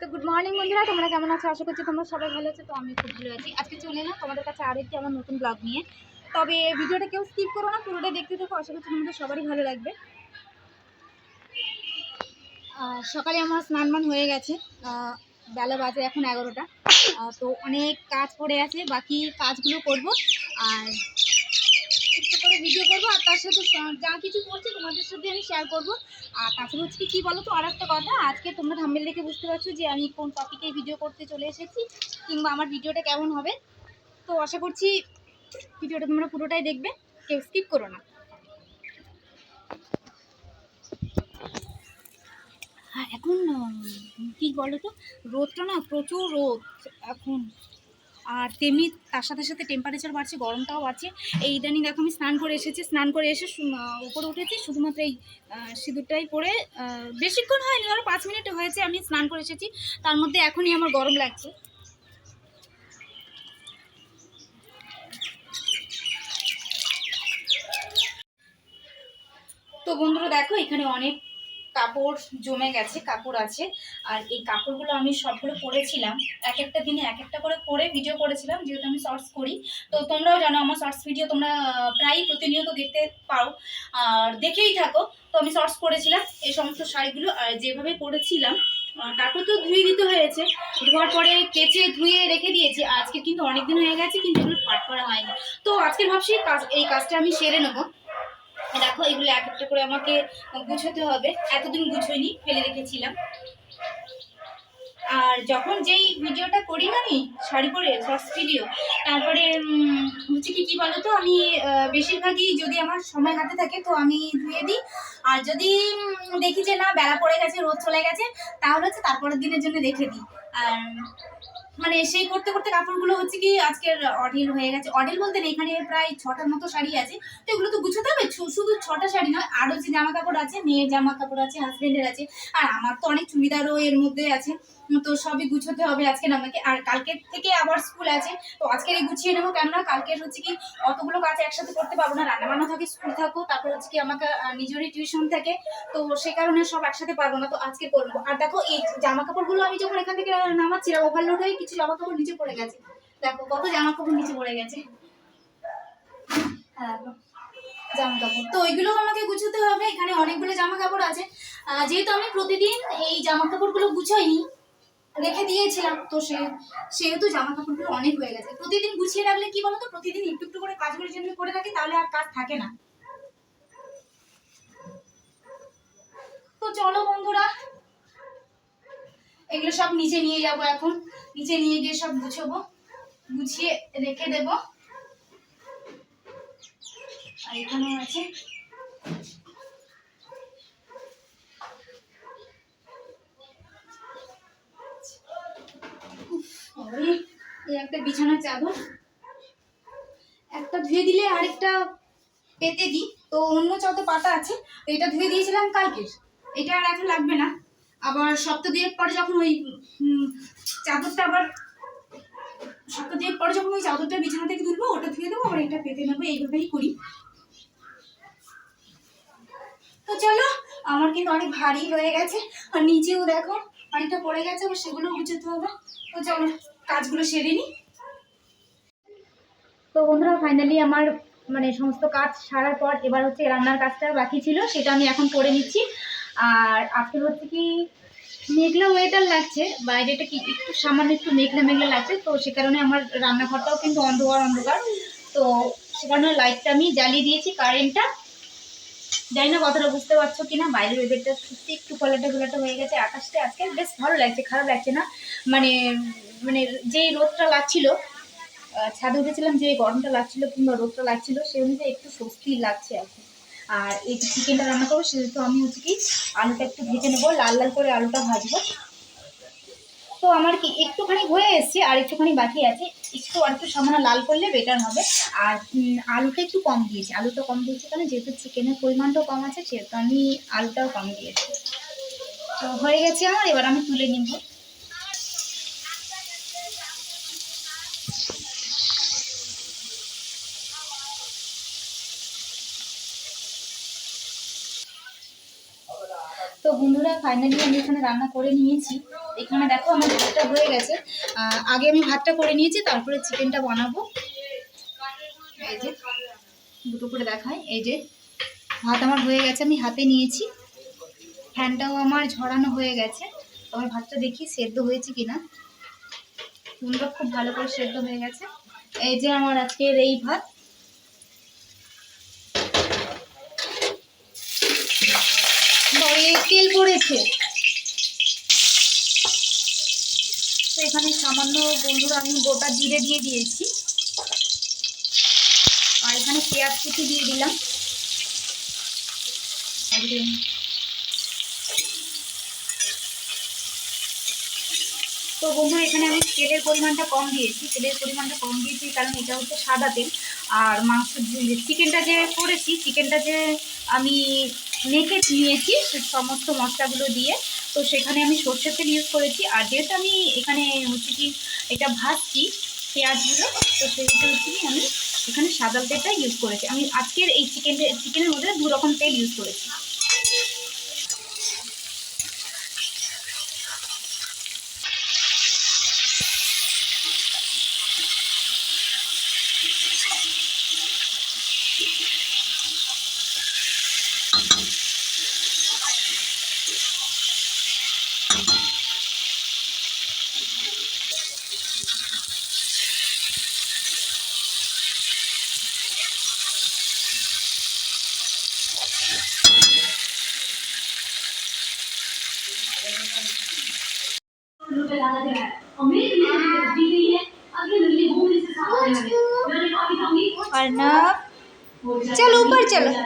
তো good morning বন্ধুরা, তোমরা কেমন আছো? আশা করছি তোমরা সবাই ভালো আছো, তো আমি খুব ভালো আছি। আজকে চলে এলাম তোমাদের কাছে আরেকটি আমার নতুন ব্লগ নিয়ে। তবে ভিডিওটা কেউ স্কিপ করো না, পুরোটা দেখতে থাকো, আশা করছি তোমাদের সবারই ভালো লাগবে। সকালে আমার স্নান মান হয়ে গেছে। বেলা বাজে এখন এগারোটা। তো অনেক কাজ পড়ে আছে, বাকি কাজগুলো করব। আর একটু করে ভিডিও করব আর তার সাথে যা কিছু করছি তোমাদের সাথে আমি শেয়ার করব। আর তাছাড়া হচ্ছে কি বলো তো আর একটা কথা, আজকে তোমরা থাম্বেল দেখে বুঝতে পারছ যে আমি কোন টপিকে ভিডিও করতে চলে এসেছি কিংবা আমার ভিডিওটা কেমন হবে। তো আশা করছি ভিডিওটা তোমরা পুরোটাই দেখবে, কেউ স্কিপ করো না। এখন কি বলো তো রোদটা না প্রচুর রোদ, এখন। আর তেমনি তার সাথে সাথে টেম্পারেচার বাড়ছে, গরমটাও বাড়ছে। এই ইদানিং দেখো আমি স্নান করে এসেছি, স্নান করে এসে উপরে উঠেছি, শুধুমাত্র এই সিঁদুরটাই পরে বেশিক্ষণ হয়নি, ধরো পাঁচ মিনিট হয়েছে আমি স্নান করে এসেছি, তার মধ্যে এখনই আমার গরম লাগছে। তো বন্ধুরা দেখো, এখানে অনেক কাপড় জমে গেছে, কাপড় আছে। আর এই কাপড়গুলো আমি সবগুলো পরেছিলাম। এক একটা দিনে এক একটা করে পরে ভিডিও করেছিলাম, যেহেতু আমি শর্টস করি। তো তোমরাও জানো, আমার শর্টস ভিডিও তোমরা প্রায়ই প্রতিনিয়ত দেখতে পাও। আর দেখেই থাকো। তো আমি শর্টস করেছিলাম এই সমস্ত শাড়িগুলো, আর যেভাবে পরেছিলাম তারপর তো ধুয়ে দিতে হয়েছে। ধোয়ার পরে কেচে ধুয়ে রেখে দিয়েছি। আজকে কিন্তু অনেক দিন হয়ে গেছে, কিন্তু এগুলো পাট করা হয়নি। তো আজকে ভাবছি কাজ, এই কাজটা আমি সেরে নেব। দেখো, এগুলো এক একটা করে আমাকে গুছোতে হবে। এতদিন গুছোইনি, ফেলে রেখেছিলাম। আর যখন যেই ভিডিওটা করি না আমি, শাড়ি পরে শর্টস ভিডিও তারপরে হচ্ছে কি কি বলো তো আমি বেশিরভাগই যদি আমার সময় হাতে থাকে, তো আমি ধুয়ে দিই। আর যদি দেখি যে না, বেলা পড়ে গেছে, রোদ চলে গেছে, তাহলে হচ্ছে তারপরের দিনের জন্য রেখে দিই। আর মানে সেই করতে করতে কাপড়গুলো হচ্ছে কি আজকের অডিল হয়ে গেছে। অডিল বলতে এখানে প্রায় ছটার মতো শাড়ি আছে। তো এগুলো তো গুছোতে হবে? শুধু ছটা শাড়ি নয়, আরও যে জামা কাপড় আছে, মেয়ের জামা কাপড় আছে হাজবেন্ডের আছে, আর আমার তো অনেক চুড়িদারও এর মধ্যে আছে। তো সবই গুছোতে হবে আজকে আমাকে। আর কালকের থেকে আবার স্কুল আছে, তো আজকে এই গুছিয়ে নেব। কেননা কালকের হচ্ছে কি অতগুলো কাজ একসাথে করতে পারব না। রান্না বান্না থাকে স্কুল থাকো, তারপর হচ্ছে কি আমাকে নিজেরই টিউশন থাকে। তো সে কারণে সব একসাথে পারব না, তো আজকে করব। আর দেখো, এই জামা কাপড়গুলো আমি যখন এখান থেকে নামাচ্ছিলাম ওভারলোড হয়ে কিছু জামা কাপড় নিচে পড়ে গেছে। দেখো, কত জামা কাপড় নিচে পড়ে গেছে। হ্যাঁ জামা কাপড়। তো ওইগুলো আমাকে গুছোতে হবে, এখানে অনেকগুলো জামা কাপড় আছে। যেহেতু আমি প্রতিদিন এই জামা কাপড়গুলো গুছোইনি, রেখে দিয়েছিলাম, তো সে, সেহেতু জামা কাপড়গুলো অনেক হয়ে গেছে। প্রতিদিন গুছিয়ে রাখলে কি বলতো, প্রতিদিন একটু একটু করে কাজগুলো যদি করে রাখি, তাহলে আর কাজ থাকে না। তো চলো বন্ধুরা এগুলো সব নিচে নিয়ে যাব এখন। নিচে নিয়ে গিয়ে সব গুছবো। গুছিয়ে রেখে দেব। আর এখানেও আছে। এই একটা বিছানার চাদর। একটা ধুয়ে দিলে আরেকটা পেতে দিই। তো অন্য চাদর পাতা আছে এটা ধুয়ে দিয়েছিলাম কালকে এটা আর এখন লাগবে না। আবার সপ্তাহ দুয়েক পরে যখন ওই চাদরটা আবার সপ্তাহ দুয়েক পরে যখন ওই চাদরটা বিছানা থেকে তুলবো, ওটা ধুয়ে দেবো, আবার এটা পেতে নেব, এইভাবেই করি। তো চলো, আমার কিন্তু অনেক ভারী হয়ে গেছে, আর নিচেও দেখো অনেকটা পড়ে গেছে, আবার সেগুলো গুছোতে হবে। তো চলো, কাজগুলো সেরে নিই তো বন্ধুরা ফাইনালি আমার মানে সমস্ত কাজ সারার পর এবার হচ্ছে রান্নার কাজটা বাকি ছিল, সেটা আমি এখন করে নিচ্ছি। আর আজকে হচ্ছে কি মেঘলা ওয়েদার লাগছে, বাইরেটা কি একটু সামান্য একটু মেঘলা মেঘলা লাগছে, তো সে কারণে আমার রান্নাঘরটাও কিন্তু অন্ধকার অন্ধকার। তো সে কারণে লাইটটা আমি জ্বালিয়ে দিয়েছি কারেন্টটা জানি না কথাটা বুঝতে পারছ কিনা, বাইরের ওয়েদারটা সত্যি একটু পলাটা গোলাটা হয়ে গেছে, আকাশটা আজকে বেশ ভালো লাগছে, খারাপ লাগছে না। মানে মানে যেই রোদটা লাগছিল ছাদে উঠেছিলাম যে গরমটা লাগছিল কিংবা রোদটা লাগছিল সেই অনুযায়ী একটু স্বস্তি লাগছে এখন আর এই যে চিকেনটা রান্না করব সেহেতু আমি হচ্ছে কি আলুটা একটু ভেজে নেব, লাল লাল করে আলুটা ভাজবো। তো আমার কি একটুখানি হয়ে এসছে আর একটুখানি বাকি আছে, একটু আর একটু সামান্য লাল করলে বেটার হবে। আর আলুটা একটু কম দিয়েছি, আলুটা কম দিয়েছি কারণ যেহেতু চিকেনের পরিমাণটাও কম আছে, সেহেতু আমি আলুটাও কম দিয়েছি। তো হয়ে গেছে আমার, এবার আমি তুলে নিব। তো বন্ধুরা ফাইনালি আমি এখানে রান্না করে নিয়েছি। এখানে দেখো আমার ভাতটা হয়ে গেছে। আগে আমি ভাতটা করে নিয়েছি, তারপরে চিকেনটা বানাবো। এই যে, দুটো করে দেখাই। এই যে, ভাত আমার হয়ে গেছে, আমি হাতে নিয়েছি। ফ্যানটাও আমার ঝরানো হয়ে গেছে। আমার ভাতটা দেখি সেদ্ধ হয়েছে কিনা। সুন্দর খুব ভালো করে সেদ্ধ হয়ে গেছে। এই যে আমার আজকের এই ভাত। তো এখানে সামান্য বন্ধুরা, আমি গোটা জিরে দিয়ে দিয়েছি। আর এখানে পেঁয়াজ কুচি দিয়ে দিলাম। তো বন্ধুরা, এখানে আমি তেলের পরিমাণটা কম দিয়েছি। তেলের পরিমাণটা কম দিয়েছি কারণ এটা হচ্ছে সাদা তেল। আর মাংস চিকেনটা যে করেছি, চিকেনটা যে আমি মেখে নিয়েছি সমস্ত মশলাগুলো দিয়ে। তো সেখানে আমি সর্ষের তেল ইউজ করেছি। আর যেহেতু আমি এখানে হচ্ছে কি এটা ভাজছি পেঁয়াজগুলো, তো সেহেতু হচ্ছে কি আমি এখানে সাদা তেলটা ইউজ করেছি। আমি আজকের এই চিকেন চিকেনের মধ্যে দু রকম তেল ইউজ করেছি।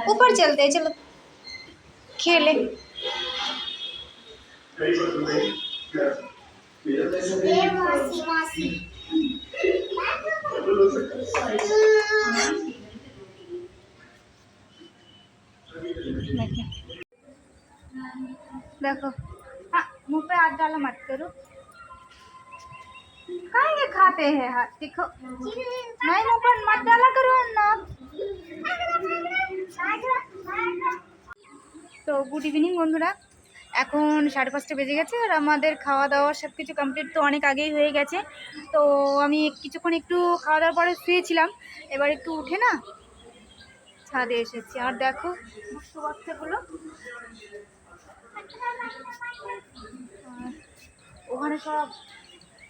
ऊपर चलते हैं, चलो। खेले। देखो मुँह पे हाथ डाला मत करो। खाएँगे खाते हैं हाथ? देखो, नहीं मुँह पर मत डाला करो ना তো গুড ইভিনিং বন্ধুরা। এখন সাড়ে পাঁচটা বেজে গেছে আর আমাদের খাওয়া দাওয়া সব কিছু কমপ্লিট তো অনেক আগেই হয়ে গেছে। তো আমি কিছুক্ষণ একটু খাওয়া দাওয়ার পরে শুয়েছিলাম। এবার একটু উঠে না ছাদে এসেছি। আর দেখো বাচ্চাগুলো। ওখানে সব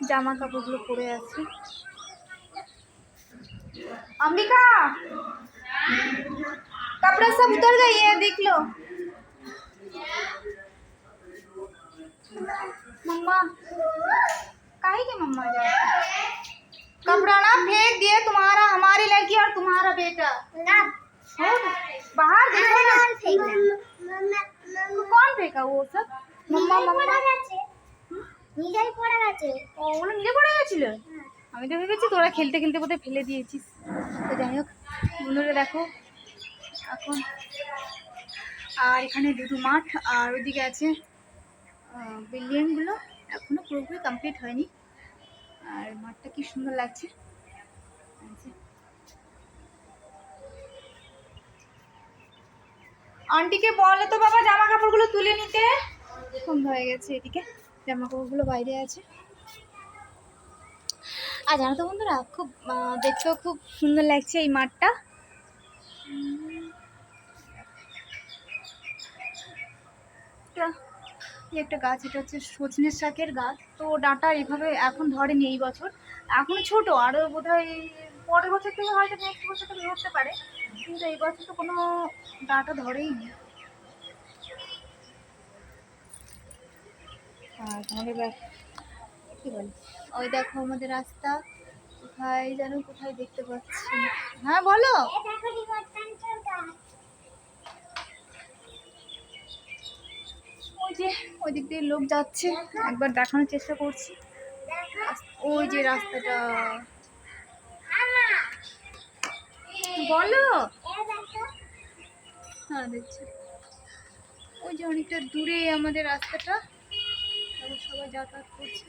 জামা কাপড়গুলো পরে আছে। অম্বিকা! कपड़ा सब उतर गई है देख लो मम्मा काहे के मम्मा जा कपड़ा ना फेंक दिए तुम्हारा हमारी लड़की और तुम्हारा बेटा हो बाहर देखो ना कौन फेंका वो सब मम्मा मम्मा নিজেই পড়ে গেছে ও ওগুলো নিজে পড়ে গেছিল আমি তো ভেবেছি তোরা খেলতে খেলতে বোধহয় ফেলে দিয়েছিস তো যাই হোক বন্ধুরা দেখো এখন আর এখানে দুটো মাঠ আর ওইদিকে আছে বিল্ডিংগুলো এখনও পুরোপুরি কমপ্লিট হয়নি। আর মাঠটা কি সুন্দর লাগছে। এই আন্টিকে বলে তো বাবা জামা কাপড়গুলো তুলে নিতে। সন্ধ্যা হয়ে গেছে এদিকে জামা কাপড়গুলো বাইরে আছে। আর জানো তো বন্ধুরা খুব দেখতেও খুব সুন্দর লাগছে এই মাঠটা উম, একটা- এই একটা গাছ, এটা হচ্ছে সজনে শাকের গাছ। তো ডাঁটা এভাবে এখন ধরেনি এই বছর। এখনও ছোট আরও বোধ পরের বছর থেকে হয়তো নেক্সট বছর থেকে ধরতে পারে। কিন্তু এই বছর তো কোনো ডাঁটা ধরেই নি। কি ওই দেখো আমাদের রাস্তা। কোথায় যেন, কোথায় দেখতে পাচ্ছি। হ্যাঁ বলো এ দেখো রিমোটটার গাছ ওই যে ওই দিক দিয়ে লোক যাচ্ছে, একবার দেখানোর চেষ্টা করছি। ওই যে রাস্তাটা। বলো। হ্যাঁ দেখছি। ওই যে অনেকটা দূরে আমাদের রাস্তাটা। সবাই যাতায়াত করছে।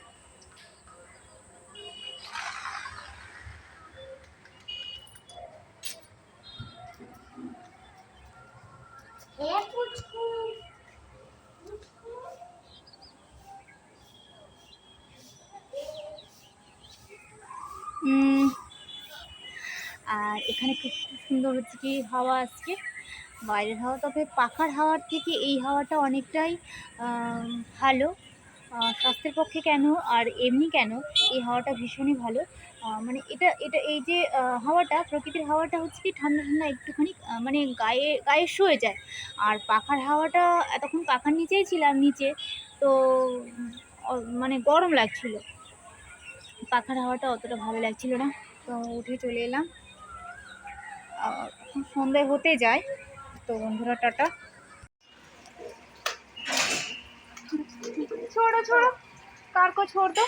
এখানে খুব সুন্দর হচ্ছে কি হাওয়া আসছে বাইরের হাওয়া, তবে পাখার হাওয়ার থেকে এই হাওয়াটা অনেকটাই ভালো। স্বাস্থ্যের পক্ষে কেন? আর এমনি কেন? এই হাওয়াটা ভীষণই ভালো। মানে এটা এটা এই যে হাওয়াটা, প্রকৃতির হাওয়াটা হচ্ছে কি ঠান্ডা ঠান্ডা একটুখানি মানে গায়ে গায়ে শুয়ে যায়। আর পাখার হাওয়াটা এতক্ষণ পাখার নিচেই ছিলাম, নিচে, তো মানে গরম লাগছিল। পাখার হাওয়াটা অতটা ভালো লাগছিল না। তো উঠে চলে এলাম। আর এখন সন্ধ্যে হতে যায় তো বন্ধুরা টাটা छोड़ो छोड़ो कार को छोड़ दो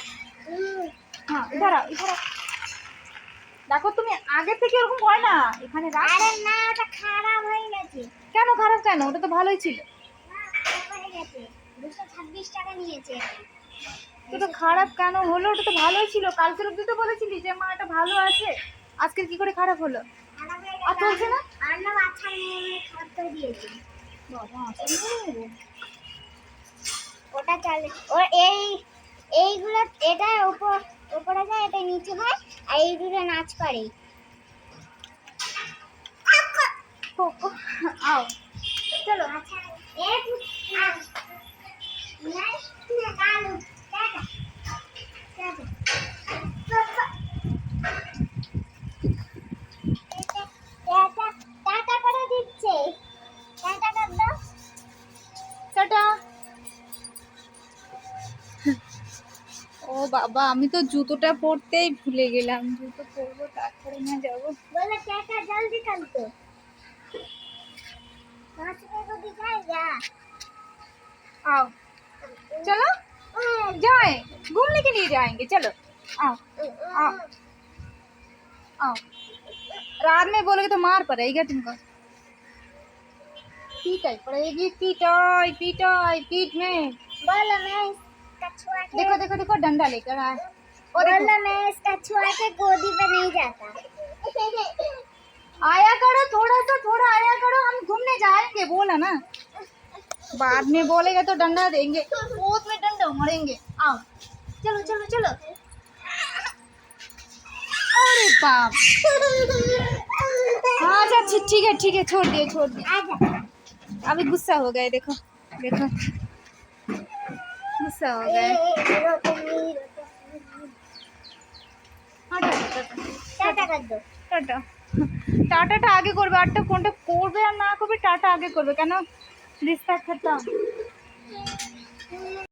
হ্যাঁ ইধার আও, ইধার আও। দেখো তুমি আগে থেকে এরকম হয় না এখানে রাখ আরে না ওটা খারাপ হয়ে গেছে কেন খারাপ কেন ওটা তো ভালোই ছিল না খারাপ হয়ে গেছে দুশো ছাব্বিশ টাকা নিয়েছে তো ওটা খারাপ কেন হলো ওটা তো ভালোই ছিল কালকের অব্দি তো বলেছিলি যে মা এটা ভালো আছে আজকে কি করে খারাপ হলো খারাপ হয়ে আর চলছে না? বাচ্চা খারাপ বাবা ওটা চলে ও এই এইগুলো এটা উপর উপরে যায় এটা নিচে হয় আর এইগুলো নাচ করে। আও। চলো। ও বাবা আমি তো জুতোটা পরতেই ভুলে গেলাম জুতো পরবো তারপরে না যাবো बोला टाटा जल्दी कर दो पाँच रुपए को दिखाएगा आओ चलो जाए घूमने के लिए जाएंगे चलो आओ आओ आओ रात में बोलोगे तो मार पड़ेगा तुमको पीटाई पड़ेगी पीटाई पीटाई पीठ में बोलो मैं इसका छुआ के देखो देखो देखो डंडा लेकर आए। और मैं इसका छुआ के गोदी पे नहीं जाता। आया करो थोड़ा सा थोड़ा आया करो हम घूमने जाएँगे बोला ना। बाद में बोलेगा तो डंडा देंगे पोत में डंडा मरेंगे। आओ चलो चलो चलो। अरे बाप। हाँ अच्छा ठीक ठीक है ठीक है छोड़ दिए छोड़ दिए। अभी गुस्सा हो गए देखो देखो। गुस्सा हो ए, गए ए, रोको नहीं, रोको। हाँ टाटा टाटा टाटा कर दो টাটা টাটাটা আগে করবে আরটা কোনটা করবে আর না করবে টাটা আগে করবে কেন রিস্তা খেতাম